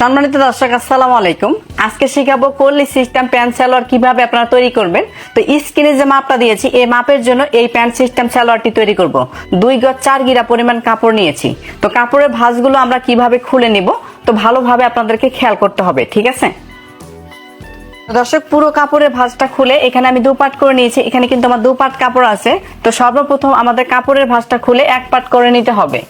সম্মানিত দর্শক, আসসালামু আলাইকুম। আজকে শেখাবো কল্লি সিস্টেম প্যান্ট সালোয়ার কীভাবে আপনারা তৈরি করবেন। তো স্ক্রিনে যে মাপটা দিয়েছি, এই মাপের জন্য এই প্যান্ট সিস্টেম সালোয়ারটি তৈরি করব। দুই গজ চার গিরা পরিমাণ কাপড় নিয়েছি। তো কাপড়ের ভাঁজগুলো আমরা কীভাবে খুলে নিব, তো ভালোভাবে আপনাদেরকে খেয়াল করতে হবে, ঠিক আছে? দর্শক, পুরো কাপড়ের ভাঁজটা খুলে এখানে আমি দু পাট করে নিয়েছি। এখানে কিন্তু আমার দু পাট কাপড় আছে। তো সর্বপ্রথম আমাদের কাপড়ের ভাঁজটা খুলে এক পাট করে নিতে হবে।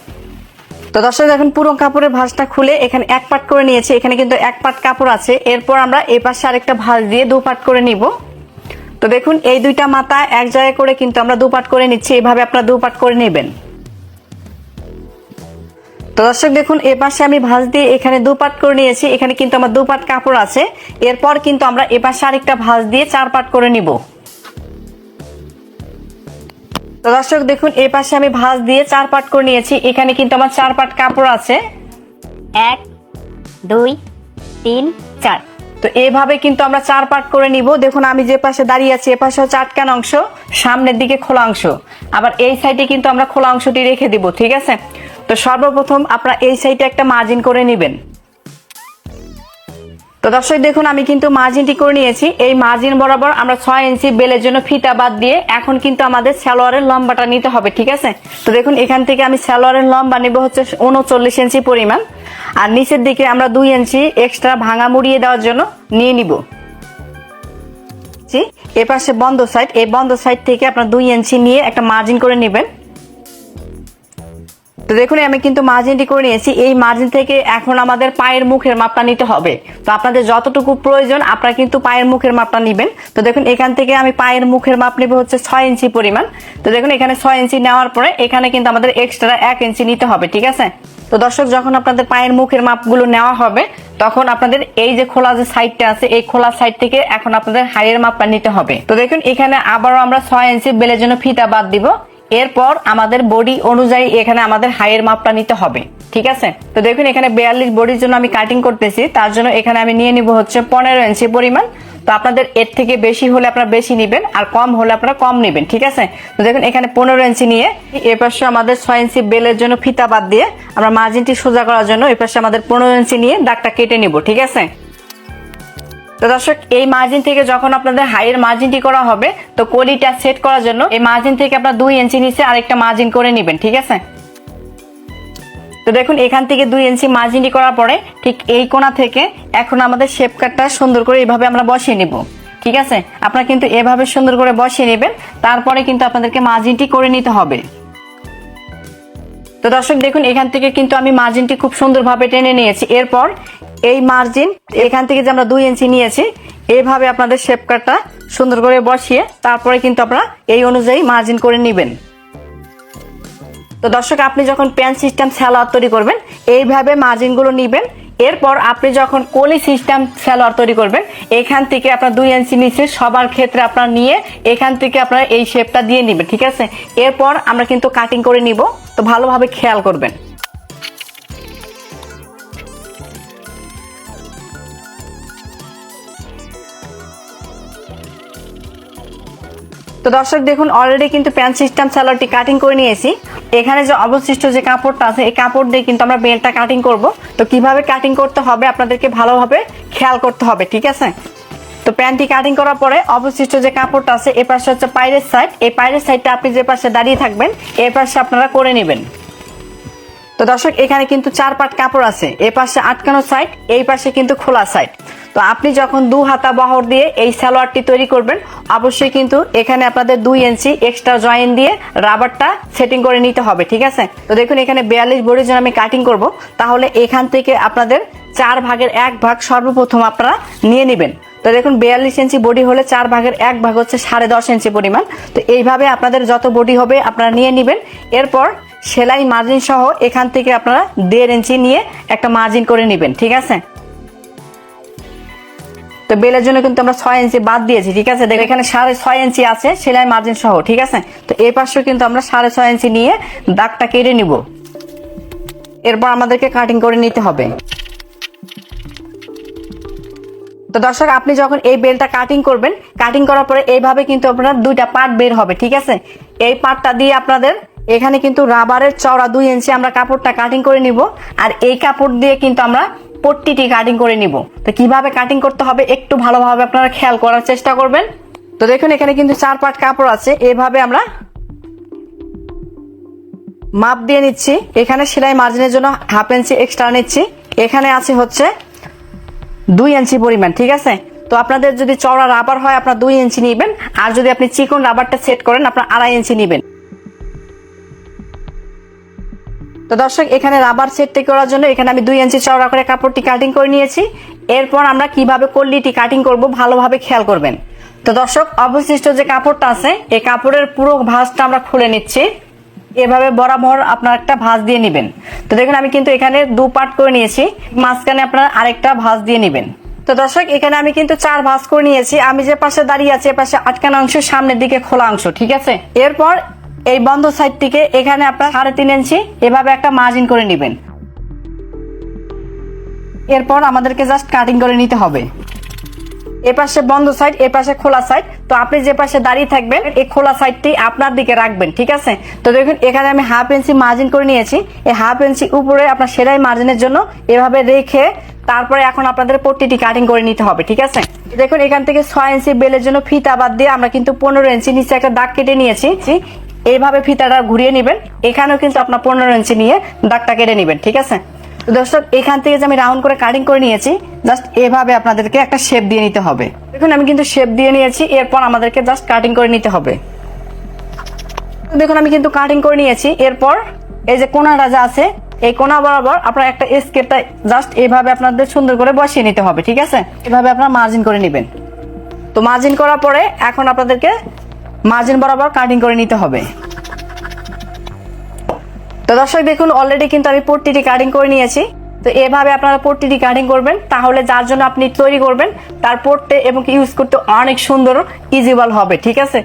তো দর্শক দেখুন পুরো কাপড়ের ভাঁজটা খুলে এখানে এক পাট করে নিয়েছি। এখানে কিন্তু এক পাট কাপড় আছে। এরপর আমরা এই পাশে আরেকটা ভাঁজ দিয়ে দু পাট করে নিব। তো দেখুন, এই দুইটা মাথা এক জায়গায় করে কিন্তু আমরা দু পাট করে নিচ্ছি। এভাবে আপনারা দু পাট করে নেবেন। তো দর্শক, দেখুন, এ পাশে আমি ভাঁজ দিয়ে এখানে দু পাট করে নিয়েছি। এখানে কিন্তু আমার দু পাট কাপড় আছে। এরপর কিন্তু আমরা এ পাশে আরেকটা ভাঁজ দিয়ে চার পাট করে নিব। তো দর্শক দেখুন এই পাশে আমি ভাঁজ দিয়ে চার পাট করে নিয়েছি। এখানে কিন্তু আমার চার পাট কাপড় আছে। এক দুই তিন চার। তো এভাবে কিন্তু আমরা চার পাট করে নিব। দেখুন আমি যে পাশে দাঁড়িয়ে আছি এ পাশে হচ্ছে আটকান অংশ সামনের দিকে খোলা অংশ। আবার এই সাইডে কিন্তু আমরা খোলা অংশটি রেখে দিব ঠিক আছে? তো সর্বপ্রথম আপনারা এই সাইডে একটা মার্জিন করে নেবেন। তো দর্শক, দেখুন, আমি কিন্তু মার্জিনটি করে নিয়েছি। এই মার্জিন বরাবর আমরা ছয় ইঞ্চি বেলের জন্য ফিতা বাদ দিয়ে এখন কিন্তু আমাদের সালোয়ারের লম্বাটা নিতে হবে, ঠিক আছে? তো দেখুন, এখান থেকে আমি সালোয়ারের লম্বা নেব হচ্ছে উনচল্লিশ ইঞ্চি পরিমাণ। আর নিচের দিকে আমরা দুই ইঞ্চি এক্সট্রা ভাঙা মুড়িয়ে দেওয়ার জন্য নিয়ে নিব। এ পাশে বন্ধ সাইড এই বন্ধ সাইড থেকে আপনার দুই ইঞ্চি নিয়ে একটা মার্জিন করে নেবেন। তো দেখুন, আমি কিন্তু মার্জিনটি করে নিয়েছি। এই মার্জিন থেকে এখন আমাদের পায়ের মুখের মাপটা নিতে হবে। তো আপনাদের যতটুকু প্রয়োজন, আপনারা কিন্তু পায়ের মুখের মাপটা নেবেন। তো দেখুন, এখান থেকে আমি পায়ের মুখের মাপ নেব হচ্ছে ছয় ইঞ্চি পরিমাণ। তো দেখুন, এখানে ছয় ইঞ্চি নেওয়ার পরে এখানে কিন্তু আমাদের এক্সট্রা এক ইঞ্চি নিতে হবে, ঠিক আছে? তো দর্শক, যখন আপনাদের পায়ের মুখের মাপগুলো নেওয়া হবে, তখন আপনাদের এই যে খোলা যে সাইডটা আছে, এই খোলা সাইড থেকে এখন আপনাদের হাইয়ের মাপটা নিতে হবে। তো দেখুন, এখানে আবারও আমরা ছয় ইঞ্চি বেলের জন্য ফিতা বাদ দিব। এরপর আমাদের বডি অনুযায়ী এখানে আমাদের হাইয়ের মাপটা নিতে হবে, ঠিক আছে? তো দেখুন, এখানে বিয়াল্লিশ বডির জন্য আমি কাটিং করতেছি, তার জন্য এখানে আমি নিয়ে নিব হচ্ছে পনেরো ইঞ্চি পরিমাণ। তো আপনাদের এর থেকে বেশি হলে আপনারা বেশি নেবেন, আর কম হলে আপনারা কম নেবেন, ঠিক আছে? তো দেখুন, এখানে পনেরো ইঞ্চি নিয়ে এ পাশে আমাদের ছয় ইঞ্চি বেলের জন্য ফিতা বাদ দিয়ে আমরা মার্জিনটি সোজা করার জন্য এ পাশে আমাদের পনেরো ইঞ্চি নিয়ে দাগটা কেটে নিব, ঠিক আছে? তো দর্শক, এই মার্জিন থেকে যখন আপনাদের হাইয়ের মার্জিনটি করা হবে, তো কলিটা সেট করার জন্য এই মার্জিন থেকে আপনার দুই ইঞ্চি নিচে আরেকটা মার্জিন করে নেবেন, ঠিক আছে? তো দেখুন, এখান থেকে দুই ইঞ্চি মার্জিনটি করার পরে ঠিক এই কোণা থেকে এখন আমাদের শেপ কাটটা সুন্দর করে এইভাবে আমরা বসিয়ে নিব, ঠিক আছে? আপনারা কিন্তু এভাবে সুন্দর করে বসিয়ে নেবেন, তারপরে কিন্তু আপনাদেরকে মার্জিনটি করে নিতে হবে। তো দর্শক, দেখুন, এখান থেকে কিন্তু আমি মার্জিনটি খুব সুন্দরভাবে টেনে নিয়েছি। এরপর এই মার্জিন এখান থেকে যে আমরা দুই ইঞ্চি নিয়েছি, এইভাবে আপনাদের শেপ কাটটা সুন্দর করে বসিয়ে তারপরে কিন্তু আপনারা এই অনুযায়ী মার্জিন করে নেবেন। তো দর্শক, আপনি যখন প্যান সিস্টেম স্যালোয়ার তৈরি করবেন, এইভাবে মার্জিনগুলো নেবেন। এরপর আপনি যখন কলি সিস্টেম স্যালোয়ার তৈরি করবেন, এখান থেকে আপনার দুই ইঞ্চি নিচে সবার ক্ষেত্রে আপনার নিয়ে এখান থেকে আপনার এই শেপটা দিয়ে নেবেন, ঠিক আছে? এরপর আমরা কিন্তু কাটিং করে নিব। তো ভালোভাবে খেয়াল করবেন। তো দর্শক দেখুন অলরেডি কিন্তু প্যান্ট সিস্টেম স্যালোয়ারটি কাটিং করে নিয়েছি। এখানে যে অবশিষ্ট যে কাপড়টা আছে, এই কাপড় দিয়ে কিন্তু আমরা বেলটা কাটিং করব। তো কীভাবে কাটিং করতে হবে আপনাদেরকে ভালোভাবে খেয়াল করতে হবে, ঠিক আছে? তো প্যান্টটি কাটিং করার পরে অবশিষ্ট যে কাপড়টা আছে, এ পাশে হচ্ছে পাইরের সাইড এই পাইরের সাইডটা আপনি যে পাশে দাঁড়িয়ে থাকবেন, এ পাশে আপনারা করে নেবেন। তো দর্শক, এখানে কিন্তু চার পাট কাপড় আছে। এ পাশে আটকানো সাইড এই পাশে কিন্তু খোলা সাইড তো আপনি যখন দু হাতা বহর দিয়ে এই সালোয়ারটি তৈরি করবেন, অবশ্যই কিন্তু এখানে আপনাদের দুই ইঞ্চি এক্সট্রা জয়েন দিয়ে রাবারটা সেটিং করে নিতে হবে, ঠিক আছে? তো দেখুন, এখানে বিয়াল্লিশ বডির জন্য আমি কাটিং করব, তাহলে এখান থেকে আপনাদের চার ভাগের এক ভাগ সর্বপ্রথম আপনারা নিয়ে নেবেন। তো দেখুন, বিয়াল্লিশ ইঞ্চি বডি হলে চার ভাগের এক ভাগ হচ্ছে সাড়ে দশ ইঞ্চি পরিমাণ। তো এইভাবে আপনাদের যত বডি হবে আপনারা নিয়ে নেবেন। এরপর সেলাই মার্জিন সহ এখান থেকে আপনারা দেড় ইঞ্চি নিয়ে একটা মার্জিন করে নেবেন, ঠিক আছে? তো বেলের জন্য কিন্তু আমরা ছয় ইঞ্চি বাদ দিয়েছি, ঠিক আছে? দেখো, এখানে সাড়ে ছয় ইঞ্চি আছে, সেলাই মার্জিন সহ, ঠিক আছে? তো এই পাশেও কিন্তু আমরা সাড়ে ছয় ইঞ্চি নিয়ে দাগটা কেটে নিব। এরপর আমাদেরকে কাটিং করে নিতে হবে। তো দর্শক, আপনি যখন এই বেলটা কাটিং করবেন কাটিং করার পরে এইভাবে কিন্তু আপনার দুইটা পার্ট বের হবে, ঠিক আছে? এই পার্টটা দিয়ে আপনাদের এখানে কিন্তু রাবারের চওড়া দুই ইঞ্চি আমরা কাপড়টা কাটিং করে নিব, আর এই কাপড় দিয়ে কিন্তু আমরা পট্টিটি কাটিং করে নিব। তো কীভাবে কাটিং করতে হবে একটু ভালোভাবে আপনারা খেয়াল করার চেষ্টা করবেন। তো দেখুন, এখানে কিন্তু চার পাট কাপড় আছে। এভাবে আমরা মাপ দিয়ে নিচ্ছি। এখানে সেলাই মার্জিনের জন্য হাফ ইঞ্চি এক্সট্রা নিচ্ছি। এখানে আছে হচ্ছে দুই ইঞ্চি পরিমাণ, ঠিক আছে? তো আপনাদের যদি চওড়া রাবার হয়, আপনার দুই ইঞ্চি নেবেন। আর যদি আপনি চিকন রাবারটা সেট করেন, আপনার আড়াই ইঞ্চি নেবেন। তো দর্শক, এখানে রাবার সেটটি করার জন্য এখানে আমি দুই ইঞ্চি চওড়া করে কাপড়টি কাটিং করে নিয়েছি। এরপর আমরা কীভাবে কল্লিটি কাটিং করব ভালোভাবে খেয়াল করবেন। তো দর্শক, অবশিষ্ট যে কাপড়টা আছে এই কাপড়ের পুরো ভাঁজটা আমরা খুলে নিচ্ছি। এভাবে বরাবর আপনার একটা ভাঁজ দিয়ে নেবেন। তো দেখুন, আমি কিন্তু এখানে দু পার্ট করে নিয়েছি। মাঝখানে আপনার আরেকটা ভাঁজ দিয়ে নেবেন। তো দর্শক, এখানে আমি কিন্তু চার ভাঁজ করে নিয়েছি। আমি যে পাশে দাঁড়িয়ে আছি, এ পাশে আটকানো অংশ, সামনের দিকে খোলা অংশ, ঠিক আছে? এরপর এই বন্ধ সাইডটিকে এখানে আপনার সাড়ে তিন ইঞ্চি এভাবে একটা মার্জিন করে নেবেন। এরপর আমাদেরকে জাস্ট কাটিং করে নিতে হবে। এ পাশে বন্ধ সাইড এ পাশে খোলা সাইড তো আপনি যে পাশে দাঁড়িয়ে থাকবেন, এই খোলা সাইডটি আপনার দিকে রাখবেন, ঠিক আছে? তো দেখুন, এখানে আমি হাফ ইঞ্চি মার্জিন করে নিয়েছি। এই হাফ ইঞ্চি উপরে আপনার সেলাই মার্জিনের জন্য এভাবে রেখে তারপরে এখন আপনাদের পট্টিটি কাটিং করে নিতে হবে, ঠিক আছে? দেখুন, এখান থেকে ছয় ইঞ্চি বেলের জন্য ফিতা বাদ দিয়ে আমরা কিন্তু পনেরো ইঞ্চি নিচে একটা দাগ কেটে নিয়েছি। এইভাবে ফিতাটা ঘুরিয়ে নেবেন। এখানেও কিন্তু আপনার পনেরো ইঞ্চি নিয়ে দাগটা কেটে নেবেন, ঠিক আছে? দর্শক, এখান থেকে যে আমি রাউন্ড করে কাটিং করে নিয়েছি জাস্ট এভাবে আপনাদেরকে একটা শেপ দিয়ে নিতে হবে। দেখুন, আমি কিন্তু শেপ দিয়ে নিয়েছি, এরপর আমাদেরকে জাস্ট কাটিং করে নিতে হবে। দেখুন, আমি কিন্তু কাটিং করে নিয়েছি, এরপর এই যে কোনাটা যা আছে, এই কোনা বরাবর আপনার একটা স্কেপটা জাস্ট এভাবে আপনাদের সুন্দর করে বসিয়ে নিতে হবে, ঠিক আছে? এভাবে আপনার মার্জিন করে নেবেন। তো মার্জিন করার পরে এখন আপনাদেরকে মার্জিন বরাবর কাটিং করে নিতে হবে। তো দর্শক, দেখুন অলরেডি কিন্তু আমি পট্টিটি কাটিং করে নিয়েছি। তো এভাবে আপনারা পট্টিটি কাটিং করবেন, তাহলে যার জন্য আপনি তৈরি করবেন, তার পড়তে এবং ইউজ করতে অনেক সুন্দর ইজিবল হবে, ঠিক আছে?